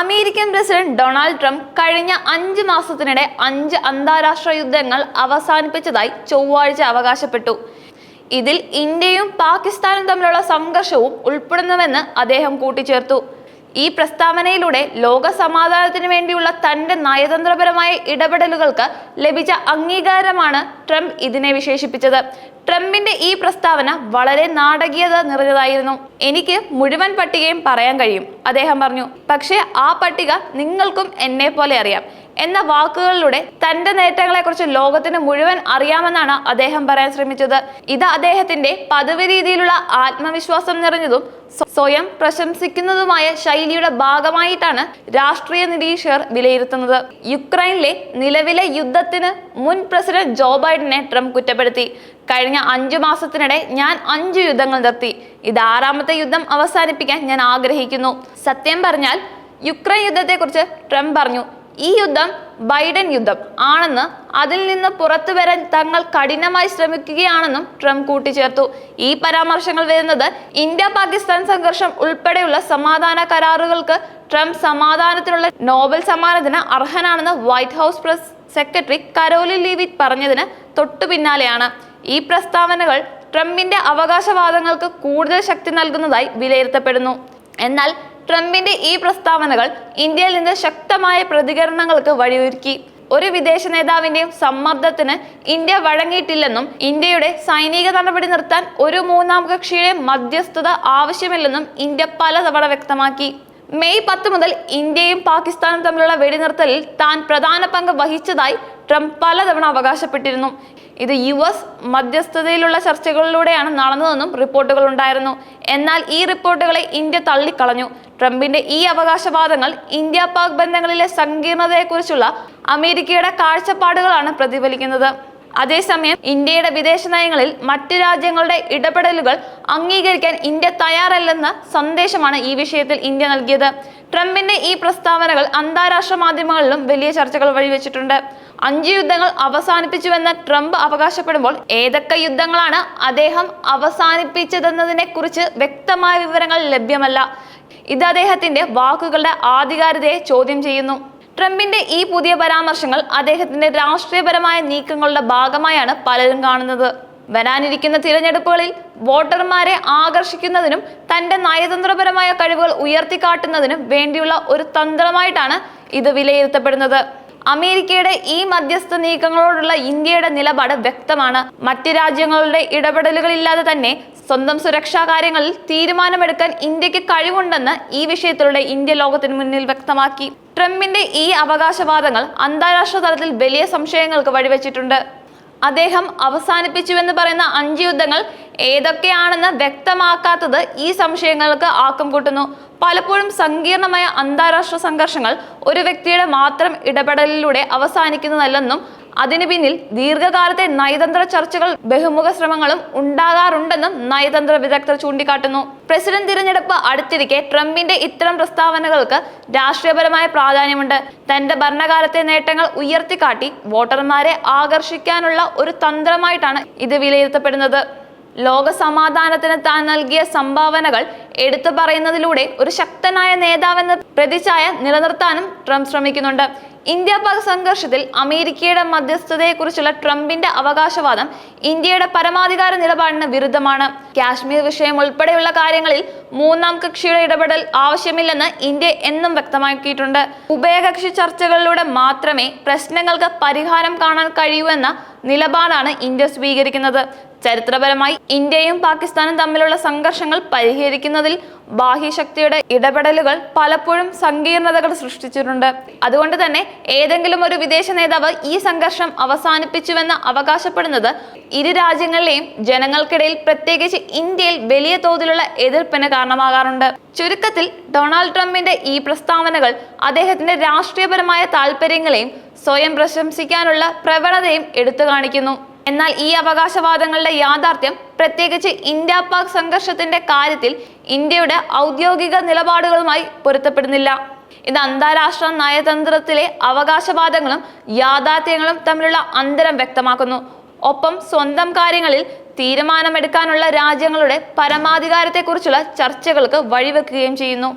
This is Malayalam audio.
അമേരിക്കൻ പ്രസിഡന്റ് ഡൊണാൾഡ് ട്രംപ് കഴിഞ്ഞ അഞ്ച് മാസത്തിനിടെ അഞ്ച് അന്താരാഷ്ട്ര യുദ്ധങ്ങൾ അവസാനിപ്പിച്ചതായി ചൊവ്വാഴ്ച അവകാശപ്പെട്ടു. ഇതിൽ ഇന്ത്യയും പാകിസ്ഥാനും തമ്മിലുള്ള സംഘർഷവും ഉൾപ്പെടുന്നുവെന്ന് അദ്ദേഹം കൂട്ടിച്ചേർത്തു. ഈ പ്രസ്താവനയിലൂടെ ലോക സമാധാനത്തിന് വേണ്ടിയുള്ള തന്റെ നയതന്ത്രപരമായ ഇടപെടലുകൾക്ക് ലഭിച്ച അംഗീകാരമാണ് ട്രംപ് ഇതിനെ വിശേഷിപ്പിച്ചത്. ട്രംപിന്റെ ഈ പ്രസ്താവന വളരെ നാടകീയത നിറഞ്ഞതായിരുന്നു. എനിക്ക് മുഴുവൻ പട്ടികയും പറയാൻ കഴിയും അദ്ദേഹം പറഞ്ഞു. പക്ഷേ ആ പട്ടിക നിങ്ങൾക്കും എന്നെ പോലെ അറിയാം. എന്ന വാക്കുകളിലൂടെ തന്റെ നേട്ടങ്ങളെക്കുറിച്ച് ലോകത്തിന് മുഴുവൻ അറിയാമെന്നാണ് അദ്ദേഹം പറയാൻ ശ്രമിച്ചത്. ഇത് അദ്ദേഹത്തിന്റെ പദവി രീതിയിലുള്ള ആത്മവിശ്വാസം നിറഞ്ഞതും സ്വയം പ്രശംസിക്കുന്നതുമായ ശൈലിയുടെ ഭാഗമായിട്ടാണ് രാഷ്ട്രീയ നിരീക്ഷകർ വിലയിരുത്തുന്നത്. യുക്രൈനിലെ നിലവിലെ യുദ്ധത്തിന് മുൻ പ്രസിഡന്റ് ജോ ബൈഡനെ ട്രംപ് കുറ്റപ്പെടുത്തി. കഴിഞ്ഞ അഞ്ചു മാസത്തിനിടെ ഞാൻ അഞ്ചു യുദ്ധങ്ങൾ നിർത്തി. ഇത് ആറാമത്തെ യുദ്ധം അവസാനിപ്പിക്കാൻ ഞാൻ ആഗ്രഹിക്കുന്നു. സത്യം പറഞ്ഞാൽ യുക്രൈൻ യുദ്ധത്തെക്കുറിച്ച് ട്രംപ് പറഞ്ഞു. ഈ യുദ്ധം ബൈഡൻ യുദ്ധം ആണെന്ന് അതിൽ നിന്ന് പുറത്തു വരാൻ തങ്ങൾ കഠിനമായി ശ്രമിക്കുകയാണെന്നും ട്രംപ് കൂട്ടിച്ചേർത്തു. ഈ പരാമർശങ്ങൾ വരുന്നത് ഇന്ത്യ പാകിസ്ഥാൻ സംഘർഷം ഉൾപ്പെടെയുള്ള സമാധാന കരാറുകൾക്ക് ട്രംപ് സമാധാനത്തിനുള്ള നോബൽ സമ്മാനത്തിന് അർഹനാണെന്ന് White House press secretary Karoline Leavitt പറഞ്ഞതിന് തൊട്ടു പിന്നാലെയാണ്. ഈ പ്രസ്താവനകൾ ട്രംപിന്റെ അവകാശവാദങ്ങൾക്ക് കൂടുതൽ ശക്തി നൽകുന്നതായി വിലയിരുത്തപ്പെടുന്നു. എന്നാൽ ട്രംപിന്റെ ഈ പ്രസ്താവനകൾ ഇന്ത്യയിൽ നിന്ന് ശക്തമായ പ്രതികരണങ്ങൾക്ക് വഴിയൊരുക്കി. ഒരു വിദേശ നേതാവിന്റെയും സമ്മർദ്ദത്തിന് ഇന്ത്യ വഴങ്ങിയിട്ടില്ലെന്നും ഇന്ത്യയുടെ സൈനിക നടപടി നിർത്താൻ ഒരു മൂന്നാം കക്ഷിയുടെ മധ്യസ്ഥത ആവശ്യമില്ലെന്നും ഇന്ത്യ പലതവണ വ്യക്തമാക്കി. മെയ് പത്ത് മുതൽ ഇന്ത്യയും പാകിസ്ഥാനും തമ്മിലുള്ള വെടിനിർത്തലിൽ താൻ പ്രധാന പങ്ക് വഹിച്ചതായി ട്രംപ് പലതവണ അവകാശപ്പെട്ടിരുന്നു. ഇത് യു എസ് മധ്യസ്ഥതയിലുള്ള ചർച്ചകളിലൂടെയാണ് നടന്നതെന്നും റിപ്പോർട്ടുകൾ ഉണ്ടായിരുന്നു. എന്നാൽ ഈ റിപ്പോർട്ടുകളെ ഇന്ത്യ തള്ളിക്കളഞ്ഞു. ട്രംപിന്റെ ഈ അവകാശവാദങ്ങൾ ഇന്ത്യ പാക് ബന്ധങ്ങളിലെ സങ്കീർണതയെക്കുറിച്ചുള്ള അമേരിക്കയുടെ കാഴ്ചപ്പാടുകളാണ് പ്രതിഫലിക്കുന്നത്. അതേസമയം ഇന്ത്യയുടെ വിദേശ നയങ്ങളിൽ മറ്റ് രാജ്യങ്ങളുടെ ഇടപെടലുകൾ അംഗീകരിക്കാൻ ഇന്ത്യ തയ്യാറല്ലെന്ന സന്ദേശമാണ് ഈ വിഷയത്തിൽ ഇന്ത്യ നൽകിയത്. ട്രംപിന്റെ ഈ പ്രസ്താവനകൾ അന്താരാഷ്ട്ര മാധ്യമങ്ങളിലും വലിയ ചർച്ചകൾ വഴിവെച്ചിട്ടുണ്ട്. അഞ്ച് യുദ്ധങ്ങൾ അവസാനിപ്പിച്ചുവെന്ന് ട്രംപ് അവകാശപ്പെടുമ്പോൾ ഏതൊക്കെ യുദ്ധങ്ങളാണ് അദ്ദേഹം അവസാനിപ്പിച്ചതെന്നതിനെ കുറിച്ച് വ്യക്തമായ വിവരങ്ങൾ ലഭ്യമല്ല. ഇത് അദ്ദേഹത്തിന്റെ വാക്കുകളുടെ ആധികാരികതയെ ചോദ്യം ചെയ്യുന്നു. ട്രംപിന്റെ ഈ പുതിയ പരാമർശങ്ങൾ അദ്ദേഹത്തിന്റെ രാഷ്ട്രീയപരമായ നീക്കങ്ങളുടെ ഭാഗമായാണ് പലരും കാണുന്നത്. വരാനിരിക്കുന്ന തിരഞ്ഞെടുപ്പുകളിൽ വോട്ടർമാരെ ആകർഷിക്കുന്നതിനും തന്റെ നയതന്ത്രപരമായ കഴിവുകൾ ഉയർത്തിക്കാട്ടുന്നതിനും വേണ്ടിയുള്ള ഒരു തന്ത്രമായിട്ടാണ് ഇത് വിലയിരുത്തപ്പെടുന്നത്. അമേരിക്കയുടെ ഈ മധ്യസ്ഥ നീക്കങ്ങളോടുള്ള ഇന്ത്യയുടെ നിലപാട് വ്യക്തമാണ്. മറ്റ് രാജ്യങ്ങളുടെ ഇടപെടലുകളില്ലാതെ തന്നെ സ്വന്തം സുരക്ഷാ കാര്യങ്ങളിൽ തീരുമാനമെടുക്കാൻ ഇന്ത്യയ്ക്ക് കഴിവുണ്ടെന്ന് ഈ വിഷയത്തിലൂടെ ഇന്ത്യ ലോകത്തിന് മുന്നിൽ വ്യക്തമാക്കി. ട്രംപിന്റെ ഈ അവകാശവാദങ്ങൾ അന്താരാഷ്ട്ര തലത്തിൽ വലിയ സംശയങ്ങൾക്ക് വഴിവെച്ചിട്ടുണ്ട്. അദ്ദേഹം അവസാനിപ്പിച്ചുവെന്ന് പറയുന്ന അഞ്ച് യുദ്ധങ്ങൾ ഏതൊക്കെയാണെന്ന് വ്യക്തമാക്കാത്തത് ഈ സംശയങ്ങൾക്ക് ആക്കം കൂട്ടുന്നു. പലപ്പോഴും സങ്കീർണമായ അന്താരാഷ്ട്ര സംഘർഷങ്ങൾ ഒരു വ്യക്തിയുടെ മാത്രം ഇടപെടലിലൂടെ അവസാനിക്കുന്നതല്ലെന്നും അതിനു പിന്നിൽ ദീർഘകാലത്തെ നയതന്ത്ര ചർച്ചകൾ ബഹുമുഖ ശ്രമങ്ങളും ഉണ്ടാകാറുണ്ടെന്നും നയതന്ത്ര വിദഗ്ധർ ചൂണ്ടിക്കാട്ടുന്നു. പ്രസിഡന്റ് തിരഞ്ഞെടുപ്പ് അടുത്തിരിക്കെ ട്രംപിന്റെ ഇത്തരം പ്രസ്താവനകൾക്ക് രാഷ്ട്രീയപരമായ പ്രാധാന്യമുണ്ട്. തന്റെ ഭരണകാലത്തെ നേട്ടങ്ങൾ ഉയർത്തിക്കാട്ടി വോട്ടർമാരെ ആകർഷിക്കാനുള്ള ഒരു തന്ത്രമായിട്ടാണ് ഇത് വിലയിരുത്തപ്പെടുന്നത്. ലോക സമാധാനത്തിന് താൻ നൽകിയ സംഭാവനകൾ എടുത്തു പറയുന്നതിലൂടെ ഒരു ശക്തനായ നേതാവെന്ന പ്രതിച്ഛായ നിലനിർത്താനും ട്രംപ് ശ്രമിക്കുന്നുണ്ട്. ഇന്ത്യ പാക് സംഘർഷത്തിൽ അമേരിക്കയുടെ മധ്യസ്ഥതയെക്കുറിച്ചുള്ള ട്രംപിന്റെ അവകാശവാദം ഇന്ത്യയുടെ പരമാധികാര നിലപാടിന് വിരുദ്ധമാണ്. കാശ്മീർ വിഷയം ഉൾപ്പെടെയുള്ള കാര്യങ്ങളിൽ മൂന്നാം കക്ഷിയുടെ ഇടപെടൽ ആവശ്യമില്ലെന്ന് ഇന്ത്യ എന്നും വ്യക്തമാക്കിയിട്ടുണ്ട്. ഉഭയകക്ഷി ചർച്ചകളിലൂടെ മാത്രമേ പ്രശ്നങ്ങൾക്ക് പരിഹാരം കാണാൻ കഴിയൂ എന്ന നിലപാടാണ് ഇന്ത്യ സ്വീകരിക്കുന്നത്. ചരിത്രപരമായി ഇന്ത്യയും പാകിസ്ഥാനും തമ്മിലുള്ള സംഘർഷങ്ങൾ പരിഹരിക്കുന്നതിൽ ബാഹ്യശക്തിയുടെ ഇടപെടലുകൾ പലപ്പോഴും സങ്കീർണതകൾ സൃഷ്ടിച്ചിട്ടുണ്ട്. അതുകൊണ്ട് തന്നെ ഏതെങ്കിലും ഒരു വിദേശ നേതാവ് ഈ സംഘർഷം അവസാനിപ്പിച്ചുവെന്ന് അവകാശപ്പെടുന്നത് ഇരു രാജ്യങ്ങളിലെയും ജനങ്ങൾക്കിടയിൽ പ്രത്യേകിച്ച് ഇന്ത്യയിൽ വലിയ തോതിലുള്ള എതിർപ്പിന് കാരണമാകാറുണ്ട്. ചുരുക്കത്തിൽ ഡൊണാൾഡ് ട്രംപിന്റെ ഈ പ്രസ്താവനകൾ അദ്ദേഹത്തിന്റെ രാഷ്ട്രീയപരമായ താല്പര്യങ്ങളെയും സ്വയം പ്രശംസിക്കാനുള്ള പ്രവണതയും എടുത്തു കാണിക്കുന്നു. എന്നാൽ ഈ അവകാശവാദങ്ങളുടെ യാഥാർത്ഥ്യം പ്രത്യേകിച്ച് ഇന്ത്യ പാക് സംഘർഷത്തിന്റെ കാര്യത്തിൽ ഇന്ത്യയുടെ ഔദ്യോഗിക നിലപാടുകളുമായി പൊരുത്തപ്പെടുന്നില്ല. ഇത് അന്താരാഷ്ട്ര നയതന്ത്രത്തിലെ അവകാശവാദങ്ങളും യാഥാർത്ഥ്യങ്ങളും തമ്മിലുള്ള അന്തരം വ്യക്തമാക്കുന്നു. ഒപ്പം സ്വന്തം കാര്യങ്ങളിൽ തീരുമാനമെടുക്കാനുള്ള രാജ്യങ്ങളുടെ പരമാധികാരത്തെക്കുറിച്ചുള്ള ചർച്ചകൾക്ക് വഴിവെക്കുകയും ചെയ്യുന്നു.